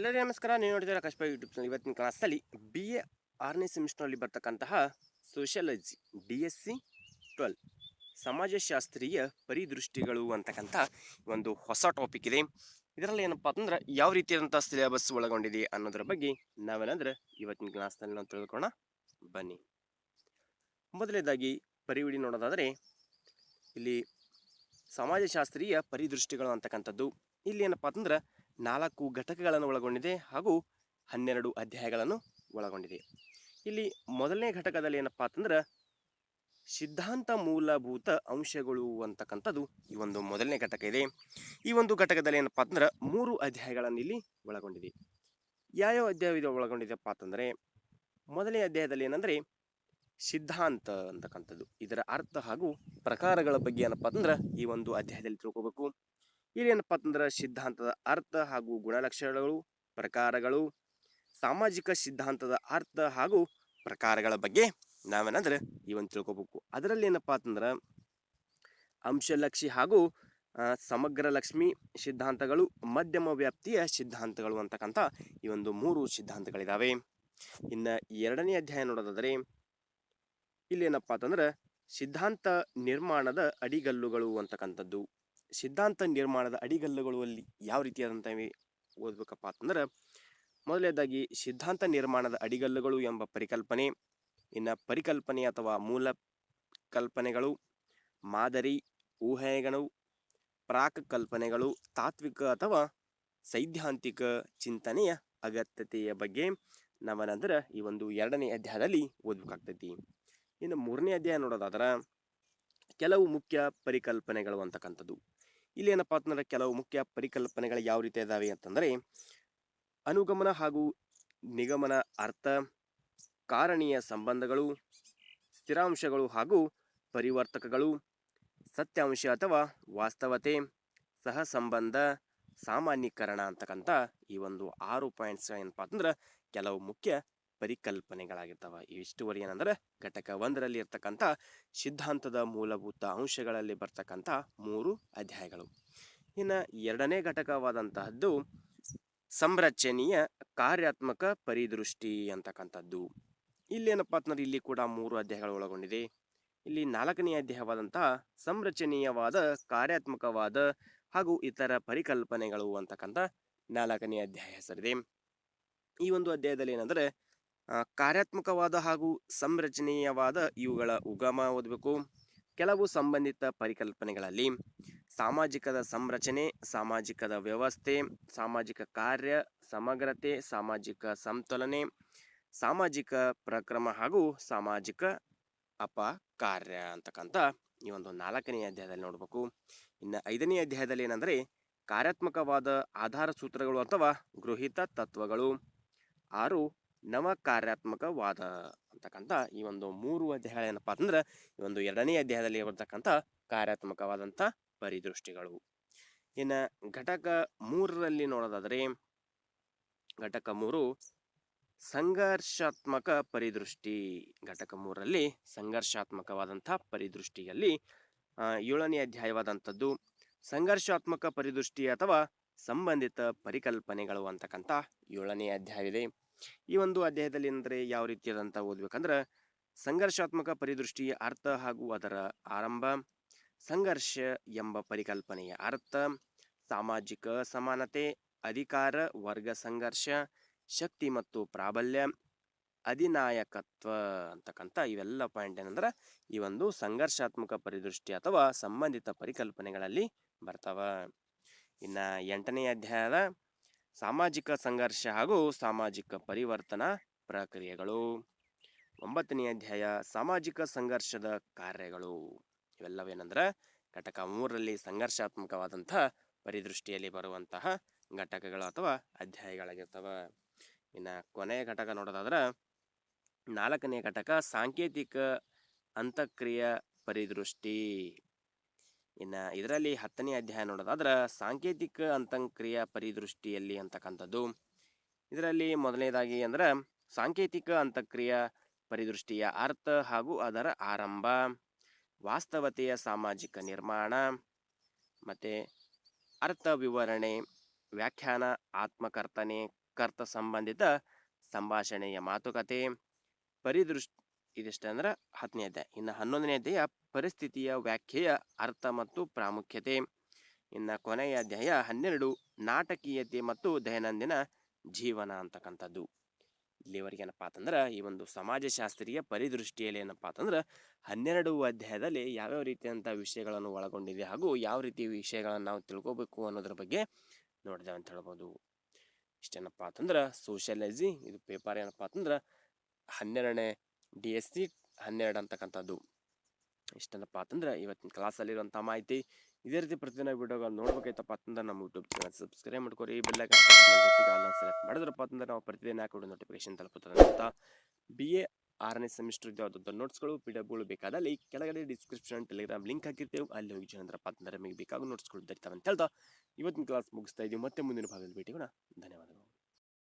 ಎಲ್ಲರಿಗೂ ನಮಸ್ಕಾರ. ನೀವು ನೋಡಿದ್ರೆ ಕಶ್ಪ ಚಾನಲ್ ಇವತ್ತಿನ ಕ್ಲಾಸಲ್ಲಿ ಬಿ ಎ ಆರನೇ ಸೆಮಿಸ್ಟರ್ನಲ್ಲಿ ಬರ್ತಕ್ಕಂತಹ sociology D S C twelve ಸಮಾಜಶಾಸ್ತ್ರೀಯ ಪರಿದೃಷ್ಟಿಗಳು ಅಂತಕ್ಕಂಥ ಒಂದು ಹೊಸ ಟಾಪಿಕ್ ಇದೆ. ಇದರಲ್ಲಿ ಏನಪ್ಪ ಅಂತಂದ್ರೆ ಯಾವ ರೀತಿಯಾದಂಥ ಸಿಲೆಬಸ್ ಒಳಗೊಂಡಿದೆ ಅನ್ನೋದ್ರ ಬಗ್ಗೆ ನಾವೇನಂದ್ರೆ ಇವತ್ತಿನ ಕ್ಲಾಸ್ನಲ್ಲಿ ನಾವು ತಿಳ್ಕೊಳ್ಳೋಣ. ಬನ್ನಿ. ಮೊದಲನೇದಾಗಿ ಪರಿವಿಡಿ ನೋಡೋದಾದರೆ ಇಲ್ಲಿ ಸಮಾಜಶಾಸ್ತ್ರೀಯ ಪರಿದೃಷ್ಟಿಗಳು ಅಂತಕ್ಕಂಥದ್ದು. ಇಲ್ಲಿ ಏನಪ್ಪ ಅಂತಂದ್ರೆ ನಾಲ್ಕು ಘಟಕಗಳನ್ನು ಒಳಗೊಂಡಿದೆ ಹಾಗೂ ಹನ್ನೆರಡು ಅಧ್ಯಾಯಗಳನ್ನು ಒಳಗೊಂಡಿದೆ. ಇಲ್ಲಿ ಮೊದಲನೇ ಘಟಕದಲ್ಲಿ ಏನಪ್ಪಾ ಅಂತಂದ್ರೆ ಸಿದ್ಧಾಂತ ಮೂಲಭೂತ ಅಂಶಗಳು ಅಂತಕ್ಕಂಥದ್ದು ಈ ಒಂದು ಮೊದಲನೇ ಘಟಕ ಇದೆ. ಈ ಒಂದು ಘಟಕದಲ್ಲಿ ಏನಪ್ಪಾ ಅಂತಂದ್ರೆ ಮೂರು ಅಧ್ಯಾಯಗಳನ್ನು ಇಲ್ಲಿ ಒಳಗೊಂಡಿದೆ. ಯಾವ್ಯಾವ ಅಧ್ಯಾಯ ಇದು ಒಳಗೊಂಡಿದೆಪ್ಪ ಅಂತಂದ್ರೆ ಮೊದಲನೇ ಅಧ್ಯಾಯದಲ್ಲಿ ಏನಂದ್ರೆ ಸಿದ್ಧಾಂತ ಅಂತಕ್ಕಂಥದ್ದು. ಇದರ ಅರ್ಥ ಹಾಗೂ ಪ್ರಕಾರಗಳ ಬಗ್ಗೆ ಏನಪ್ಪಾ ಅಂತಂದ್ರೆ ಈ ಒಂದು ಅಧ್ಯಾಯದಲ್ಲಿ ತಿಳ್ಕೊಬೇಕು. ಇಲ್ಲಿ ಏನಪ್ಪಾ ಅಂತಂದ್ರೆ ಸಿದ್ಧಾಂತದ ಅರ್ಥ ಹಾಗೂ ಗುಣಲಕ್ಷಣಗಳು, ಪ್ರಕಾರಗಳು, ಸಾಮಾಜಿಕ ಸಿದ್ಧಾಂತದ ಅರ್ಥ ಹಾಗೂ ಪ್ರಕಾರಗಳ ಬಗ್ಗೆ ನಾವೇನಂದ್ರೆ ಈ ಒಂದು ತಿಳ್ಕೊಬೇಕು. ಅದರಲ್ಲಿ ಏನಪ್ಪ ಅಂತಂದ್ರೆ ಅಂಶಲಕ್ಷಿ ಹಾಗೂ ಸಮಗ್ರ ಲಕ್ಷ್ಮಿ ಸಿದ್ಧಾಂತಗಳು, ಮಧ್ಯಮ ವ್ಯಾಪ್ತಿಯ ಸಿದ್ಧಾಂತಗಳು ಅಂತಕ್ಕಂಥ ಈ ಒಂದು ಮೂರು ಸಿದ್ಧಾಂತಗಳಿದಾವೆ. ಇನ್ನು ಎರಡನೇ ಅಧ್ಯಾಯ ನೋಡೋದಾದರೆ ಇಲ್ಲಿ ಏನಪ್ಪಾ ಅಂತಂದ್ರೆ ಸಿದ್ಧಾಂತ ನಿರ್ಮಾಣದ ಅಡಿಗಲ್ಲುಗಳು ಅಂತಕ್ಕಂಥದ್ದು. ಸಿದ್ಧಾಂತ ನಿರ್ಮಾಣದ ಅಡಿಗಲ್ಲುಗಳು ಅಲ್ಲಿ ಯಾವ ರೀತಿಯಾದಂಥವೆ ಓದ್ಬೇಕಪ್ಪ ಅಂತಂದ್ರೆ, ಮೊದಲನೇದಾಗಿ ಸಿದ್ಧಾಂತ ನಿರ್ಮಾಣದ ಅಡಿಗಲ್ಲುಗಳು ಎಂಬ ಪರಿಕಲ್ಪನೆ, ಇನ್ನು ಪರಿಕಲ್ಪನೆ ಅಥವಾ ಮೂಲ ಕಲ್ಪನೆಗಳು, ಮಾದರಿ, ಊಹೆಗಳು, ಪ್ರಾಕ್ ಕಲ್ಪನೆಗಳು, ತಾತ್ವಿಕ ಅಥವಾ ಸೈದ್ಧಾಂತಿಕ ಚಿಂತನೆಯ ಅಗತ್ಯತೆಯ ಬಗ್ಗೆ ನಾವೇನಂದ್ರೆ ಈ ಒಂದು ಎರಡನೇ ಅಧ್ಯಾಯದಲ್ಲಿ ಓದ್ಬೇಕಾಗ್ತೈತಿ. ಇನ್ನು ಮೂರನೇ ಅಧ್ಯಾಯ ನೋಡೋದಾದ್ರೆ, ಕೆಲವು ಮುಖ್ಯ ಪರಿಕಲ್ಪನೆಗಳು ಅಂತಕ್ಕಂಥದ್ದು. ಇಲ್ಲಿ ಏನಪ್ಪಾ ಅಂತಂದ್ರೆ ಕೆಲವು ಮುಖ್ಯ ಪರಿಕಲ್ಪನೆಗಳು ಯಾವ ರೀತಿ ಇದ್ದಾವೆ ಅಂತಂದರೆ, ಅನುಗಮನ ಹಾಗೂ ನಿಗಮನ ಅರ್ಥ, ಕಾರಣೀಯ ಸಂಬಂಧಗಳು, ಸ್ಥಿರಾಂಶಗಳು ಹಾಗೂ ಪರಿವರ್ತಕಗಳು, ಸತ್ಯಾಂಶ ಅಥವಾ ವಾಸ್ತವತೆ, ಸಹಸಂಬಂಧ, ಸಾಮಾನ್ಯೀಕರಣ ಅಂತಕ್ಕಂಥ ಈ ಒಂದು ಆರು ಪಾಯಿಂಟ್ಸ್ ಏನಪ್ಪಾ ಅಂತಂದ್ರೆ ಕೆಲವು ಮುಖ್ಯ ಪರಿಕಲ್ಪನೆಗಳಾಗಿರ್ತವೆ. ಇಷ್ಟುವರೆ ಏನಂದ್ರೆ ಘಟಕ ಒಂದರಲ್ಲಿ ಇರ್ತಕ್ಕಂಥ ಸಿದ್ಧಾಂತದ ಮೂಲಭೂತ ಅಂಶಗಳಲ್ಲಿ ಬರ್ತಕ್ಕಂಥ ಮೂರು ಅಧ್ಯಾಯಗಳು. ಇನ್ನು ಎರಡನೇ ಘಟಕವಾದಂತಹದ್ದು ಸಂರಚನೆಯ ಕಾರ್ಯಾತ್ಮಕ ಪರಿದೃಷ್ಟಿ ಅಂತಕ್ಕಂಥದ್ದು. ಇಲ್ಲೇನಪ್ಪ ಅಂತಂದ್ರೆ ಇಲ್ಲಿ ಕೂಡ ಮೂರು ಅಧ್ಯಾಯಗಳು ಒಳಗೊಂಡಿದೆ. ಇಲ್ಲಿ ನಾಲ್ಕನೇ ಅಧ್ಯಾಯವಾದಂತಹ ಸಂರಚನೀಯವಾದ, ಕಾರ್ಯಾತ್ಮಕವಾದ ಹಾಗೂ ಇತರ ಪರಿಕಲ್ಪನೆಗಳು ಅಂತಕ್ಕಂಥ ನಾಲ್ಕನೇ ಅಧ್ಯಾಯ ಹೆಸರಿದೆ. ಈ ಒಂದು ಅಧ್ಯಾಯದಲ್ಲಿ ಏನಂದ್ರೆ ಕಾರ್ಯಾತ್ಮಕವಾದ ಹಾಗೂ ಸಂರಚನೀಯವಾದ ಇವುಗಳ ಉಗಮ ಓದಬೇಕು. ಕೆಲವು ಸಂಬಂಧಿತ ಪರಿಕಲ್ಪನೆಗಳಲ್ಲಿ ಸಾಮಾಜಿಕದ ಸಂರಚನೆ, ಸಾಮಾಜಿಕದ ವ್ಯವಸ್ಥೆ, ಸಾಮಾಜಿಕ ಕಾರ್ಯ, ಸಮಗ್ರತೆ, ಸಾಮಾಜಿಕ ಸಂತುಲನೆ, ಸಾಮಾಜಿಕ ಪ್ರಕ್ರಮ ಹಾಗೂ ಸಾಮಾಜಿಕ ಅಪಕಾರ್ಯ ಅಂತಕ್ಕಂಥ ಈ ಒಂದು ನಾಲ್ಕನೇ ಅಧ್ಯಾಯದಲ್ಲಿ ನೋಡಬೇಕು. ಇನ್ನು ಐದನೇ ಅಧ್ಯಾಯದಲ್ಲಿ ಏನಂದರೆ ಕಾರ್ಯಾತ್ಮಕವಾದ ಆಧಾರ ಸೂತ್ರಗಳು ಅಥವಾ ಗೃಹಿತ ತತ್ವಗಳು. ಆರು ನವ ಕಾರ್ಯಾತ್ಮಕವಾದ ಅಂತಕ್ಕಂಥ ಈ ಒಂದು ಮೂರು ಅಧ್ಯಾಯ ಏನಪ್ಪ ಅಂತಂದ್ರೆ, ಈ ಒಂದು ಎರಡನೇ ಅಧ್ಯಾಯದಲ್ಲಿ ಬರ್ತಕ್ಕಂಥ ಕಾರ್ಯಾತ್ಮಕವಾದಂಥ ಪರಿದೃಷ್ಟಿಗಳು. ಇನ್ನು ಘಟಕ ಮೂರರಲ್ಲಿ ನೋಡೋದಾದರೆ, ಘಟಕ ಮೂರು ಸಂಘರ್ಷಾತ್ಮಕ ಪರಿದೃಷ್ಟಿ. ಘಟಕ ಮೂರರಲ್ಲಿ ಸಂಘರ್ಷಾತ್ಮಕವಾದಂಥ ಪರಿದೃಷ್ಟಿಯಲ್ಲಿ ಏಳನೇ ಅಧ್ಯಾಯವಾದಂಥದ್ದು ಸಂಘರ್ಷಾತ್ಮಕ ಪರಿದೃಷ್ಟಿ ಅಥವಾ ಸಂಬಂಧಿತ ಪರಿಕಲ್ಪನೆಗಳು ಅಂತಕ್ಕಂಥ ಏಳನೇ ಅಧ್ಯಾಯವಿದೆ. ಈ ಒಂದು ಅಧ್ಯಾಯದಲ್ಲಿ ಅಂದರೆ ಯಾವ ರೀತಿಯಾದಂಥ ಓದ್ಬೇಕಂದ್ರೆ ಸಂಘರ್ಷಾತ್ಮಕ ಪರಿದೃಷ್ಟಿ, ಅರ್ಥ ಹಾಗೂ ಅದರ ಆರಂಭ, ಸಂಘರ್ಷ ಎಂಬ ಪರಿಕಲ್ಪನೆಯ ಅರ್ಥ, ಸಾಮಾಜಿಕ ಸಮಾನತೆ, ಅಧಿಕಾರ, ವರ್ಗ ಸಂಘರ್ಷ, ಶಕ್ತಿ ಮತ್ತು ಪ್ರಾಬಲ್ಯ, ಅಧಿನಾಯಕತ್ವ ಅಂತಕ್ಕಂಥ ಇವೆಲ್ಲ ಪಾಯಿಂಟ್ ಏನಂದ್ರೆ ಈ ಒಂದು ಸಂಘರ್ಷಾತ್ಮಕ ಪರಿದೃಷ್ಟಿ ಅಥವಾ ಸಂಬಂಧಿತ ಪರಿಕಲ್ಪನೆಗಳಲ್ಲಿ ಬರ್ತಾವ. ಇನ್ನ ಎಂಟನೇ ಅಧ್ಯಾಯದ ಸಾಮಾಜಿಕ ಸಂಘರ್ಷ ಹಾಗೂ ಸಾಮಾಜಿಕ ಪರಿವರ್ತನಾ ಪ್ರಕ್ರಿಯೆಗಳು. ಒಂಬತ್ತನೇ ಅಧ್ಯಾಯ, ಸಾಮಾಜಿಕ ಸಂಘರ್ಷದ ಕಾರ್ಯಗಳು. ಇವೆಲ್ಲವೇನಂದ್ರೆ, ಘಟಕ ಮೂರರಲ್ಲಿ ಸಂಘರ್ಷಾತ್ಮಕವಾದಂಥ ಪರಿದೃಷ್ಟಿಯಲ್ಲಿ ಬರುವಂತಹ ಘಟಕಗಳು ಅಥವಾ ಅಧ್ಯಾಯಗಳಾಗಿರ್ತವೆ. ಇನ್ನು ಕೊನೆಯ ಘಟಕ ನೋಡೋದಾದ್ರೆ, ನಾಲ್ಕನೇ ಘಟಕ ಸಾಂಕೇತಿಕ ಅಂತಕ್ರಿಯ ಪರಿದೃಷ್ಟಿ. ಇನ್ನು ಇದರಲ್ಲಿ ಹತ್ತನೇ ಅಧ್ಯಾಯ ನೋಡೋದಾದ್ರೆ ಸಾಂಕೇತಿಕ ಅಂತಂಕ್ರಿಯ ಪರಿದೃಷ್ಟಿಯಲ್ಲಿ ಅಂತಕ್ಕಂಥದ್ದು. ಇದರಲ್ಲಿ ಮೊದಲನೇದಾಗಿ ಅಂದ್ರೆ ಸಾಂಕೇತಿಕ ಅಂತಕ್ರಿಯ ಪರಿದೃಷ್ಟಿಯ ಅರ್ಥ ಹಾಗೂ ಅದರ ಆರಂಭ. ವಾಸ್ತವತೆಯ ಸಾಮಾಜಿಕ ನಿರ್ಮಾಣ. ಮತ್ತು ಅರ್ಥ ವಿವರಣೆ, ವ್ಯಾಖ್ಯಾನ, ಆತ್ಮಕರ್ತನೆ, ಕರ್ತ ಸಂಬಂಧಿತ ಸಂಭಾಷಣೆಯ ಮಾತುಕತೆ, ಪರಿದೃಷ್ಟಿ ಇದಿಷ್ಟ ಅಂದ್ರೆ ಹತ್ತನೇ ಅಧ್ಯಾಯ ಇನ್ನು ಹನ್ನೊಂದನೇ ಅಧ್ಯಾಯ ಪರಿಸ್ಥಿತಿಯ ವ್ಯಾಖ್ಯೆಯ ಅರ್ಥ ಮತ್ತು ಪ್ರಾಮುಖ್ಯತೆ. ಇನ್ನು ಕೊನೆಯ ಅಧ್ಯಾಯ ಹನ್ನೆರಡು, ನಾಟಕೀಯತೆ ಮತ್ತು ದೈನಂದಿನ ಜೀವನ ಅಂತಕ್ಕಂಥದ್ದು. ಇಲ್ಲಿವರೆಗೆ ಏನಪ್ಪ ಅಂತಂದ್ರೆ, ಈ ಒಂದು ಸಮಾಜಶಾಸ್ತ್ರೀಯ ಪರಿದೃಷ್ಟಿಯಲ್ಲಿ ಏನಪ್ಪ ಅಂತಂದ್ರೆ, ಹನ್ನೆರಡು ಅಧ್ಯಾಯದಲ್ಲಿ ಯಾವ್ಯಾವ ರೀತಿಯಂಥ ವಿಷಯಗಳನ್ನು ಒಳಗೊಂಡಿದೆ ಹಾಗೂ ಯಾವ ರೀತಿ ವಿಷಯಗಳನ್ನು ನಾವು ತಿಳ್ಕೋಬೇಕು ಅನ್ನೋದ್ರ ಬಗ್ಗೆ ನೋಡಿದೆ ಅಂತ ಹೇಳ್ಬೋದು. ಇಷ್ಟೇನಪ್ಪ ಅಂತಂದ್ರೆ ಸೋಷಿಯಲೈಸಿ ಇದು ಪೇಪರ್ ಏನಪ್ಪ ಅಂತಂದ್ರೆ, ಹನ್ನೆರಡನೇ ಡಿ ಎಸ್ ಸಿ ಹನ್ನೆರಡು ಅಂತಕ್ಕಂಥದ್ದು. ಇಷ್ಟೇನಪ್ಪ ಅಂತಂದ್ರೆ ಇವತ್ತಿನ ಕ್ಲಾಸಲ್ಲಿರುವಂಥ ಮಾಹಿತಿ. ಇದೇ ರೀತಿ ಪ್ರತಿದಿನ ವೀಡಿಯೋಗಳು ನೋಡ್ಬೇಕಾಯ್ತಪ್ಪ ಅಂತಂದ್ರೆ ನಮ್ಮ ಯೂಟ್ಯೂಬ್ ಚಾನಲ್ ಸಬ್ಸ್ಕ್ರೈಬ್ ಮಾಡ್ಕೊರಿ ಅಲ್ಲ ಸೆಲೆಕ್ಟ್ ಮಾಡಿದ್ರಪ್ಪ ಅಂತಂದ್ರೆ ನಾವು ಪ್ರತಿದಿನ ಹಾಕೊಂಡು ನೋಟಿಫಿಕೇಶನ್ ತಲುಪುತ್ತದೆ ಅಂತ. ಬಿ ಎ ಆರನೇ ಸೆಮಿಸ್ಟರ್ ಯಾವುದಾದ್ರು ನೋಟ್ಸ್ಗಳು ಪಿ ಡಬ್ಲ್ಯೂಗಳು ಬೇಕಾದಲ್ಲಿ ಕೆಳಗಡೆ ಡಿಸ್ಕ್ರಿಪ್ಷನ್ ಟೆಲಿಗ್ರಾಮ್ ಲಿಂಕ್ ಹಾಕಿರ್ತೇವೆ. ಅಲ್ಲಿ ಹೋಗಿ ಜನರಪ್ಪ ಅಂತಂದ್ರೆ ನಿಮಗೆ ಬೇಕಾಗ ನೋಟ್ಸ್ಗಳು ದೊರೀತಾವೆ ಅಂತ ಹೇಳ್ತಾ, ಇವತ್ತಿನ ಕ್ಲಾಸ್ ಮುಗಿಸ್ತಾ ಇದ್ದೀವಿ ಮತ್ತೆ ಮುಂದಿನ ಭಾಗದಲ್ಲಿ ಭೇಟಿಗೋಣ ಧನ್ಯವಾದಗಳು.